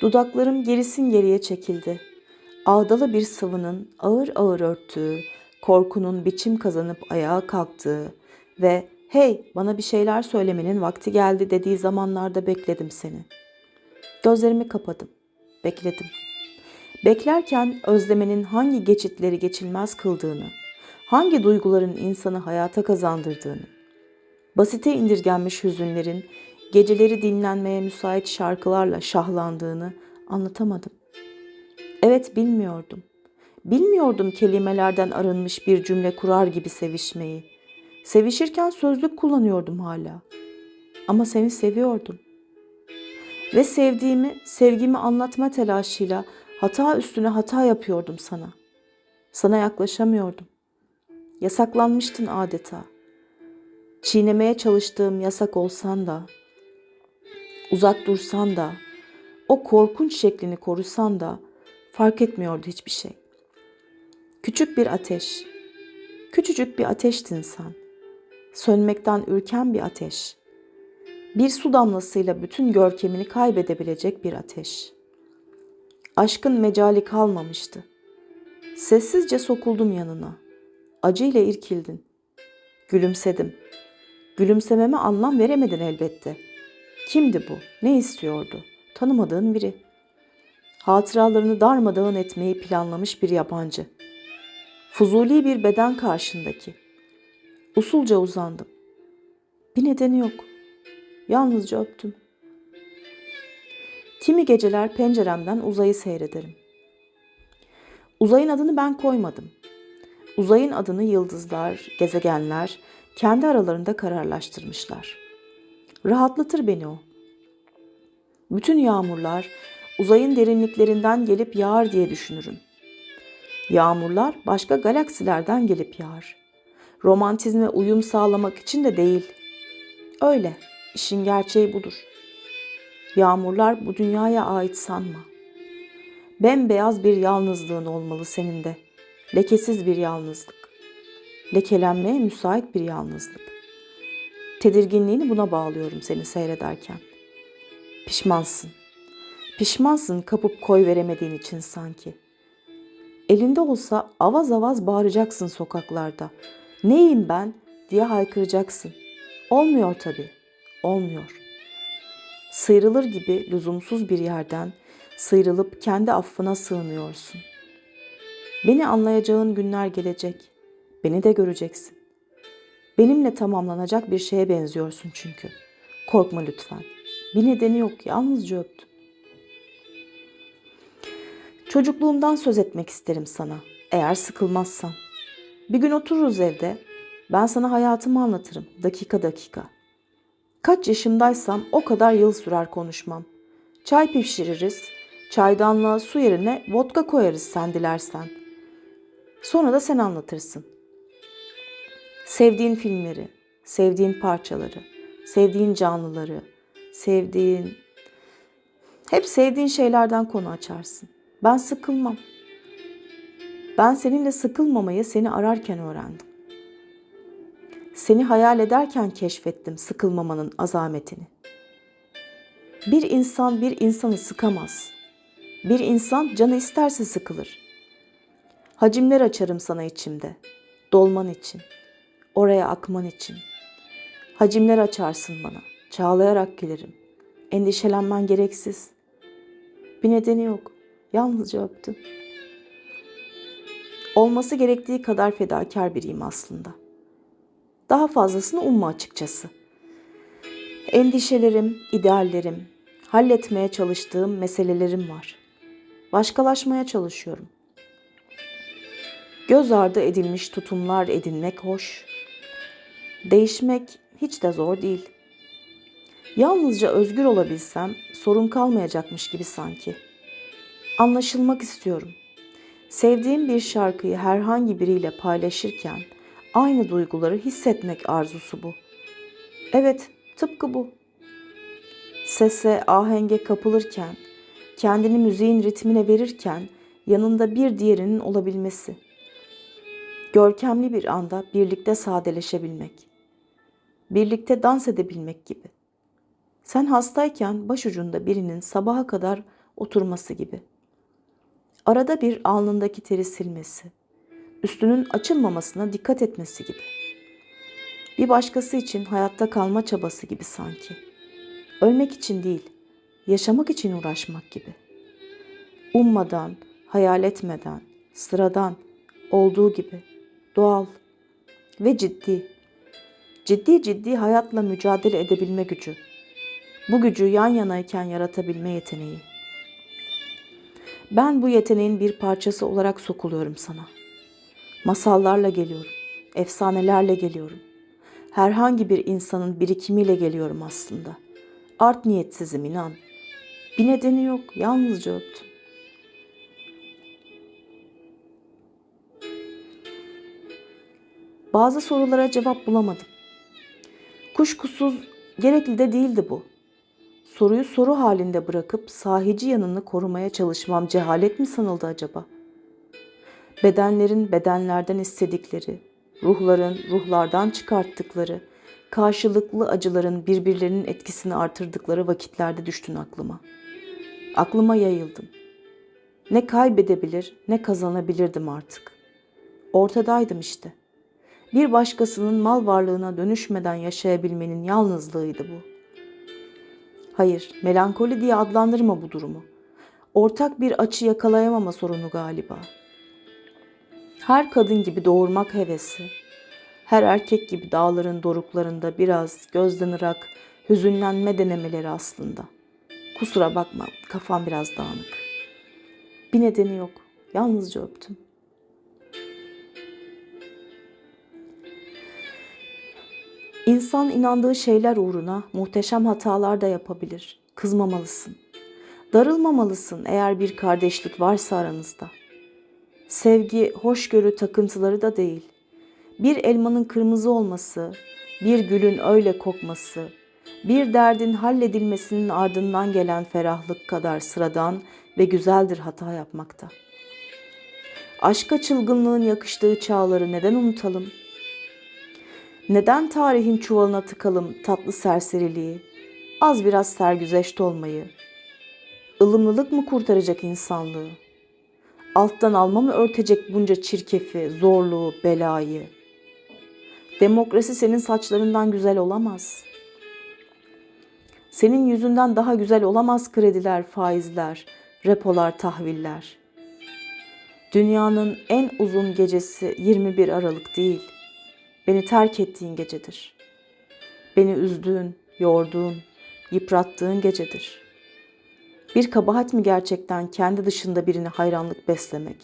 Dudaklarım gerisin geriye çekildi. Ağdalı bir sıvının ağır ağır örttüğü, korkunun biçim kazanıp ayağa kalktığı ve hey bana bir şeyler söylemenin vakti geldi dediği zamanlarda bekledim seni. Gözlerimi kapadım. Bekledim. Beklerken özlemenin hangi geçitleri geçilmez kıldığını, hangi duyguların insanı hayata kazandırdığını, basite indirgenmiş hüzünlerin geceleri dinlenmeye müsait şarkılarla şahlandığını anlatamadım. Evet bilmiyordum. Bilmiyordum kelimelerden arınmış bir cümle kurar gibi sevişmeyi. Sevişirken sözlük kullanıyordum hala. Ama seni seviyordum. Ve sevdiğimi, sevgimi anlatma telaşıyla hata üstüne hata yapıyordum sana. Sana yaklaşamıyordum. Yasaklanmıştın adeta. Çiğnemeye çalıştığım yasak olsan da, uzak dursan da, o korkunç şeklini korusan da fark etmiyordu hiçbir şey. Küçük bir ateş, küçücük bir ateştin sen. Sönmekten ürken bir ateş. Bir su damlasıyla bütün görkemini kaybedebilecek bir ateş. Aşkın mecali kalmamıştı. Sessizce sokuldum yanına. Acıyla irkildin. Gülümsedim. Gülümsememe anlam veremedin elbette. Kimdi bu? Ne istiyordu? Tanımadığın biri. Hatıralarını darmadağın etmeyi planlamış bir yabancı. Fuzuli bir beden karşındaki. Usulca uzandım. Bir nedeni yok. Yalnızca öptüm. Kimi geceler penceremden uzayı seyrederim. Uzayın adını ben koymadım. Uzayın adını yıldızlar, gezegenler kendi aralarında kararlaştırmışlar. Rahatlatır beni o. Bütün yağmurlar uzayın derinliklerinden gelip yağar diye düşünürüm. Yağmurlar başka galaksilerden gelip yağar. Romantizme uyum sağlamak için de değil. Öyle, işin gerçeği budur. Yağmurlar bu dünyaya ait sanma. Bembeyaz bir yalnızlığın olmalı senin de. Lekesiz bir yalnızlık. Lekelenmeye müsait bir yalnızlık. Tedirginliğini buna bağlıyorum seni seyrederken. Pişmansın. Pişmansın kapıp koy veremediğin için sanki. Elinde olsa avaz avaz bağıracaksın sokaklarda. Neyim ben diye haykıracaksın. Olmuyor tabii. Olmuyor. Sıyrılır gibi lüzumsuz bir yerden sıyrılıp kendi affına sığınıyorsun. Beni anlayacağın günler gelecek. Beni de göreceksin. Benimle tamamlanacak bir şeye benziyorsun çünkü. Korkma lütfen. Bir nedeni yok. Yalnızca öptüm. Çocukluğumdan söz etmek isterim sana. Eğer sıkılmazsan. Bir gün otururuz evde. Ben sana hayatımı anlatırım. Dakika dakika. Kaç yaşımdaysam o kadar yıl sürer konuşmam. Çay pişiririz. Çaydanlığa su yerine vodka koyarız sen dilersen. Sonra da sen anlatırsın. Sevdiğin filmleri, sevdiğin parçaları, sevdiğin canlıları, sevdiğin... Hep sevdiğin şeylerden konu açarsın. Ben sıkılmam. Ben seninle sıkılmamayı seni ararken öğrendim. Seni hayal ederken keşfettim sıkılmamanın azametini. Bir insan bir insanı sıkamaz. Bir insan canı isterse sıkılır. Hacimler açarım sana içimde. Dolman için. Oraya akman için. Hacimler açarsın bana. Çağlayarak gelirim. Endişelenmen gereksiz. Bir nedeni yok. Yalnızca öptüm. Olması gerektiği kadar fedakar biriyim aslında. Daha fazlasını umma açıkçası. Endişelerim, ideallerim, halletmeye çalıştığım meselelerim var. Başkalaşmaya çalışıyorum. Göz ardı edilmiş tutumlar edinmek hoş. Değişmek hiç de zor değil. Yalnızca özgür olabilsem sorun kalmayacakmış gibi sanki. Anlaşılmak istiyorum. Sevdiğim bir şarkıyı herhangi biriyle paylaşırken aynı duyguları hissetmek arzusu bu. Evet, tıpkı bu. Sese, ahenge kapılırken, kendini müziğin ritmine verirken yanında bir diğerinin olabilmesi. Görkemli bir anda birlikte sadeleşebilmek. Birlikte dans edebilmek gibi. Sen hastayken başucunda birinin sabaha kadar oturması gibi. Arada bir alnındaki teri silmesi, üstünün açılmamasına dikkat etmesi gibi. Bir başkası için hayatta kalma çabası gibi sanki. Ölmek için değil, yaşamak için uğraşmak gibi. Ummadan, hayal etmeden, sıradan, olduğu gibi, doğal ve ciddi. Ciddi ciddi hayatla mücadele edebilme gücü. Bu gücü yan yanayken yaratabilme yeteneği. Ben bu yeteneğin bir parçası olarak sokuluyorum sana. Masallarla geliyorum, efsanelerle geliyorum. Herhangi bir insanın birikimiyle geliyorum aslında. Art niyetsizim inan. Bir nedeni yok, yalnızca öptüm. Bazı sorulara cevap bulamadım. Kuşkusuz gerekli de değildi bu. Soruyu soru halinde bırakıp sahici yanını korumaya çalışmam cehalet mi sanıldı acaba? Bedenlerin bedenlerden istedikleri, ruhların ruhlardan çıkarttıkları, karşılıklı acıların birbirlerinin etkisini artırdıkları vakitlerde düştün aklıma. Aklıma yayıldım. Ne kaybedebilir ne kazanabilirdim artık. Ortadaydım işte. Bir başkasının mal varlığına dönüşmeden yaşayabilmenin yalnızlığıydı bu. Hayır, melankoli diye adlandırma bu durumu. Ortak bir açı yakalayamama sorunu galiba. Her kadın gibi doğurmak hevesi, her erkek gibi dağların doruklarında biraz gözden ırak, hüzünlenme denemeleri aslında. Kusura bakma, kafam biraz dağınık. Bir nedeni yok, yalnızca öptüm. İnsan inandığı şeyler uğruna muhteşem hatalar da yapabilir. Kızmamalısın. Darılmamalısın eğer bir kardeşlik varsa aranızda. Sevgi, hoşgörü takıntıları da değil. Bir elmanın kırmızı olması, bir gülün öyle kokması, bir derdin halledilmesinin ardından gelen ferahlık kadar sıradan ve güzeldir hata yapmakta. Aşka çılgınlığın yakıştığı çağları neden unutalım?'' Neden tarihin çuvalına tıkalım tatlı serseriliği, az biraz sergüzeşt olmayı? ılımlılık mı kurtaracak insanlığı? Alttan alma mı örtecek bunca çirkefi, zorluğu, belayı? Demokrasi senin saçlarından güzel olamaz. Senin yüzünden daha güzel olamaz krediler, faizler, repolar, tahviller. Dünyanın en uzun gecesi 21 Aralık değil.'' Beni terk ettiğin gecedir. Beni üzdüğün, yorduğun, yıprattığın gecedir. Bir kabahat mi gerçekten kendi dışında birine hayranlık beslemek?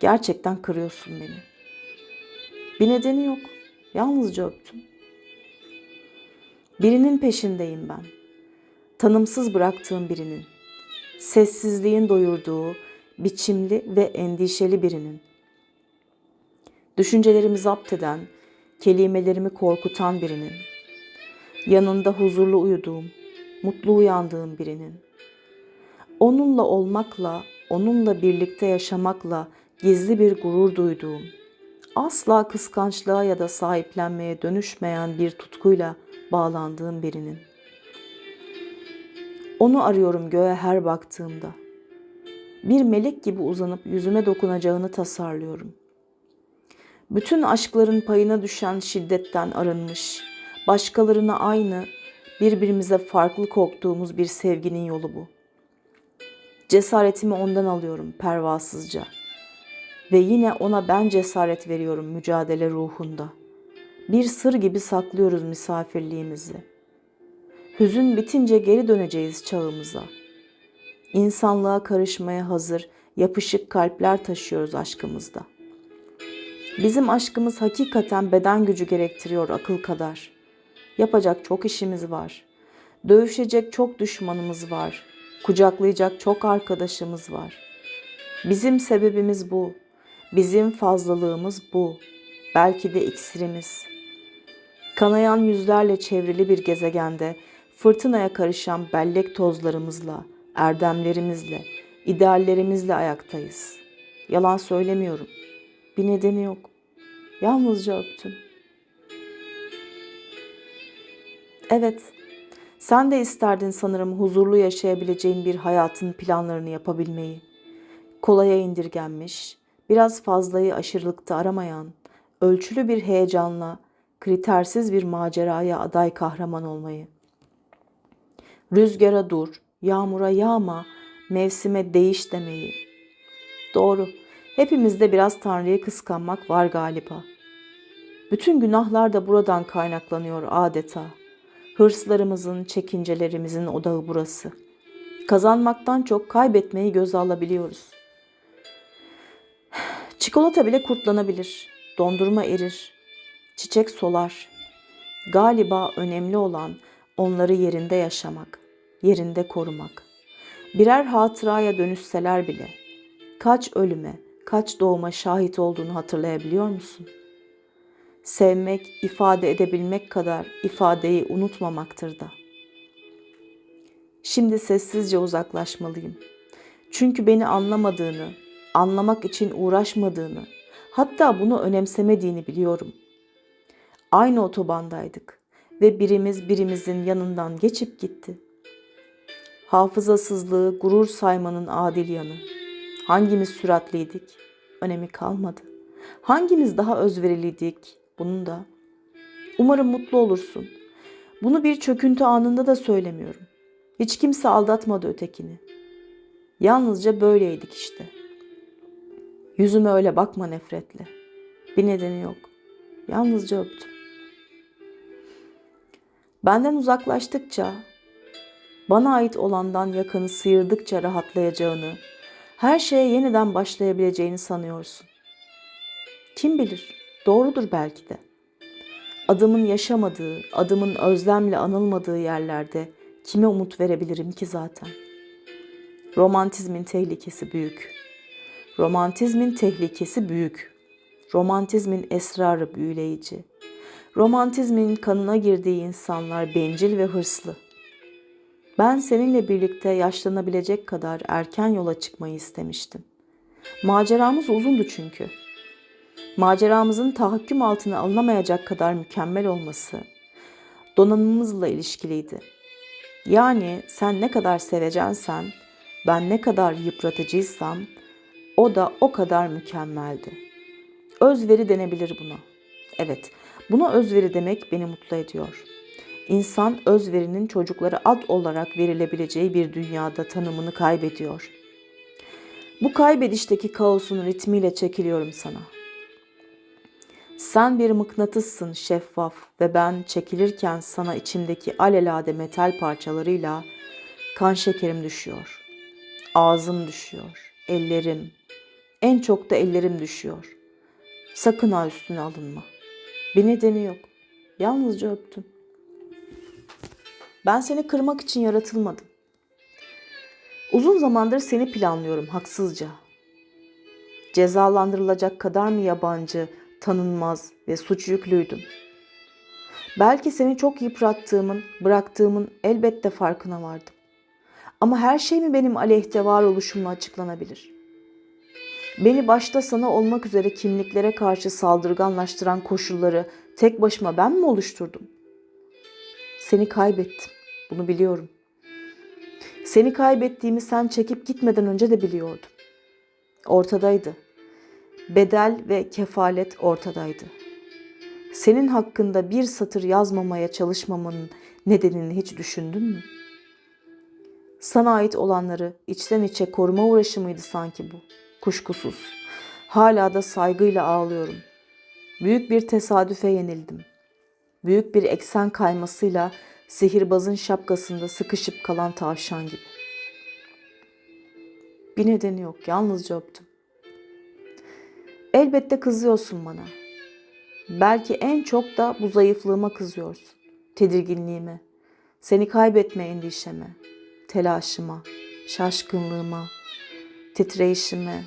Gerçekten kırıyorsun beni. Bir nedeni yok. Yalnızca öptüm. Birinin peşindeyim ben. Tanımsız bıraktığım birinin. Sessizliğin doyurduğu, biçimli ve endişeli birinin. Düşüncelerimi zapt eden, kelimelerimi korkutan birinin, yanında huzurlu uyuduğum, mutlu uyandığım birinin, onunla olmakla, onunla birlikte yaşamakla gizli bir gurur duyduğum, asla kıskançlığa ya da sahiplenmeye dönüşmeyen bir tutkuyla bağlandığım birinin. Onu arıyorum göğe her baktığımda. Bir melek gibi uzanıp yüzüme dokunacağını tasarlıyorum.'' Bütün aşkların payına düşen şiddetten arınmış, başkalarına aynı, birbirimize farklı korktuğumuz bir sevginin yolu bu. Cesaretimi ondan alıyorum pervasızca. Ve yine ona ben cesaret veriyorum mücadele ruhunda. Bir sır gibi saklıyoruz misafirliğimizi. Hüzün bitince geri döneceğiz çağımıza. İnsanlığa karışmaya hazır, yapışık kalpler taşıyoruz aşkımızda. Bizim aşkımız hakikaten beden gücü gerektiriyor akıl kadar. Yapacak çok işimiz var. Dövüşecek çok düşmanımız var. Kucaklayacak çok arkadaşımız var. Bizim sebebimiz bu. Bizim fazlalığımız bu. Belki de iksirimiz. Kanayan yüzlerle çevrili bir gezegende fırtınaya karışan bellek tozlarımızla, erdemlerimizle, ideallerimizle ayaktayız. Yalan söylemiyorum. Bir nedeni yok. Yalnızca öptüm. Evet, Sen de isterdin sanırım huzurlu yaşayabileceğin bir hayatın planlarını yapabilmeyi. Kolaya indirgenmiş, biraz fazlayı aşırılıkta aramayan, ölçülü bir heyecanla, kritersiz bir maceraya aday kahraman olmayı. Rüzgara dur, yağmura yağma, mevsime değiş demeyi. Doğru, hepimizde biraz Tanrı'yı kıskanmak var galiba. Bütün günahlar da buradan kaynaklanıyor adeta. Hırslarımızın, çekincelerimizin odağı burası. Kazanmaktan çok kaybetmeyi göze alabiliyoruz. Çikolata bile kurtlanabilir, dondurma erir, çiçek solar. Galiba önemli olan onları yerinde yaşamak, yerinde korumak. Birer hatıraya dönüşseler bile kaç ölüme, kaç doğuma şahit olduğunu hatırlayabiliyor musun? Sevmek, ifade edebilmek kadar ifadeyi unutmamaktır da. Şimdi sessizce uzaklaşmalıyım. Çünkü beni anlamadığını, anlamak için uğraşmadığını, hatta bunu önemsemediğini biliyorum. Aynı otobandaydık ve birimiz birimizin yanından geçip gitti. Hafızasızlığı gurur saymanın adil yanı. Hangimiz süratliydik? Önemi kalmadı. Hangimiz daha özveriliydik? Bunun da. Umarım mutlu olursun. Bunu bir çöküntü anında da söylemiyorum. Hiç kimse aldatmadı ötekini. Yalnızca böyleydik işte. Yüzüme öyle bakma nefretle. Bir nedeni yok. Yalnızca öptüm. Benden uzaklaştıkça, bana ait olandan yakını sıyırdıkça rahatlayacağını, her şeye yeniden başlayabileceğini sanıyorsun. Kim bilir, doğrudur belki de. Adımın yaşamadığı, adımın özlemle anılmadığı yerlerde kime umut verebilirim ki zaten? Romantizmin tehlikesi büyük. Romantizmin tehlikesi büyük. Romantizmin esrarı büyüleyici. Romantizmin kanına girdiği insanlar bencil ve hırslı. Ben seninle birlikte yaşlanabilecek kadar erken yola çıkmayı istemiştim. Maceramız uzundu çünkü. Maceramızın tahakküm altına alınamayacak kadar mükemmel olması donanımımızla ilişkiliydi. Yani sen ne kadar sevecensen, ben ne kadar yıpratıcıysam o da o kadar mükemmeldi. Özveri denebilir buna. Evet, buna özveri demek beni mutlu ediyor. İnsan özverinin çocuklara ad olarak verilebileceği bir dünyada tanımını kaybediyor. Bu kaybedişteki kaosun ritmiyle çekiliyorum sana. Sen bir mıknatıssın şeffaf ve ben çekilirken sana içimdeki alelade metal parçalarıyla kan şekerim düşüyor. Ağzım düşüyor, ellerim, en çok da ellerim düşüyor. Sakın ha üstüne alınma. Bir nedeni yok. Yalnızca öptüm. Ben seni kırmak için yaratılmadım. Uzun zamandır seni planlıyorum haksızca. Cezalandırılacak kadar mı yabancı, tanınmaz ve suç yüklüydüm? Belki seni çok yıprattığımın, bıraktığımın elbette farkına vardım. Ama her şey mi benim aleyhte varoluşumla açıklanabilir? Beni başta sana olmak üzere kimliklere karşı saldırganlaştıran koşulları tek başıma ben mi oluşturdum? Seni kaybettim. Bunu biliyorum. Seni kaybettiğimi sen çekip gitmeden önce de biliyordum. Ortadaydı. Bedel ve kefalet ortadaydı. Senin hakkında bir satır yazmamaya çalışmamanın nedenini hiç düşündün mü? Sana ait olanları içten içe koruma uğraşı mıydı sanki bu? Kuşkusuz. Hala da saygıyla ağlıyorum. Büyük bir tesadüfe yenildim. Büyük bir eksen kaymasıyla sihirbazın şapkasında sıkışıp kalan tavşan gibi. Bir nedeni yok, yalnızca öptüm. Elbette kızıyorsun bana. Belki en çok da bu zayıflığıma kızıyorsun. Tedirginliğime, seni kaybetme endişeme, telaşıma, şaşkınlığıma, titreyişime,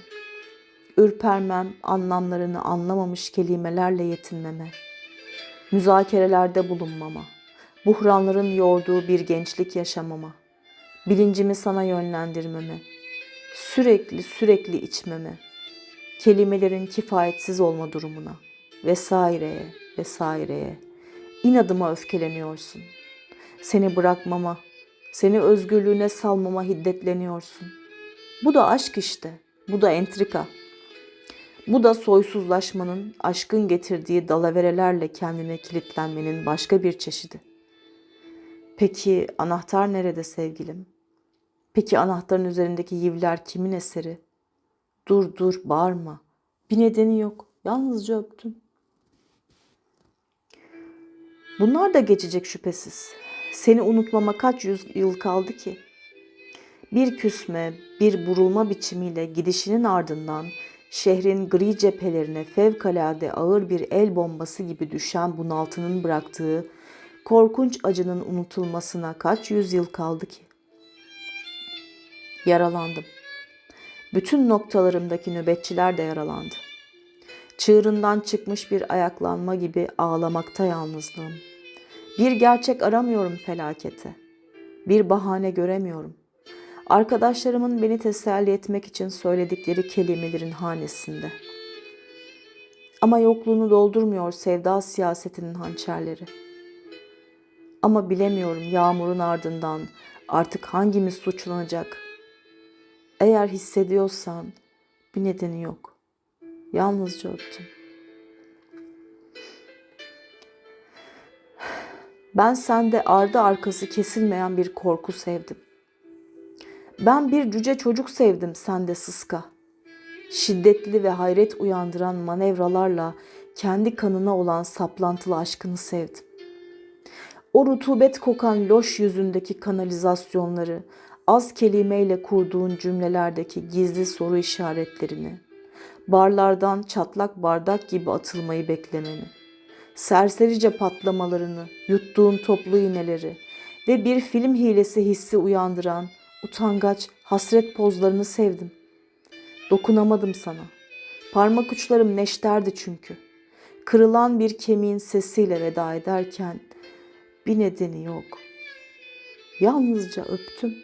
ürpermem, anlamlarını anlamamış kelimelerle yetinmeme, müzakerelerde bulunmama, buhranların yoğurduğu bir gençlik yaşamama, bilincimi sana yönlendirmeme, sürekli sürekli içmeme, kelimelerin kifayetsiz olma durumuna vesaireye vesaireye inadıma öfkeleniyorsun. Seni bırakmama, seni özgürlüğüne salmama hiddetleniyorsun. Bu da aşk işte. Bu da entrika. Bu da soysuzlaşmanın, aşkın getirdiği dalaverelerle kendine kilitlenmenin başka bir çeşidi. Peki anahtar nerede sevgilim? Peki anahtarın üzerindeki yivler kimin eseri? Dur dur bağırma. Bir nedeni yok. Yalnızca öptüm. Bunlar da geçecek şüphesiz. Seni unutmama kaç yüz yıl kaldı ki? Bir küsme, bir burulma biçimiyle gidişinin ardından şehrin gri cephelerine fevkalade ağır bir el bombası gibi düşen bunaltının bıraktığı korkunç acının unutulmasına kaç yüzyıl kaldı ki? Yaralandım. Bütün noktalarımdaki nöbetçiler de yaralandı. Çığırından çıkmış bir ayaklanma gibi ağlamakta yalnızlığım. Bir gerçek aramıyorum felakete. Bir bahane göremiyorum. Arkadaşlarımın beni teselli etmek için söyledikleri kelimelerin hanesinde. Ama yokluğunu doldurmuyor sevda siyasetinin hançerleri. Ama bilemiyorum yağmurun ardından artık hangimiz suçlanacak. Eğer hissediyorsan bir nedeni yok. Yalnızca öptüm. Ben sende ardı arkası kesilmeyen bir korku sevdim. Ben bir cüce çocuk sevdim sende sıska. Şiddetli ve hayret uyandıran manevralarla kendi kanına olan saplantılı aşkını sevdim. O rutubet kokan loş yüzündeki kanalizasyonları, az kelimeyle kurduğun cümlelerdeki gizli soru işaretlerini, barlardan çatlak bardak gibi atılmayı beklemeni, serserice patlamalarını, yuttuğun toplu iğneleri ve bir film hilesi hissi uyandıran utangaç hasret pozlarını sevdim. Dokunamadım sana. Parmak uçlarım neşterdi çünkü. Kırılan bir kemiğin sesiyle veda ederken bir nedeni yok. Yalnızca öptüm.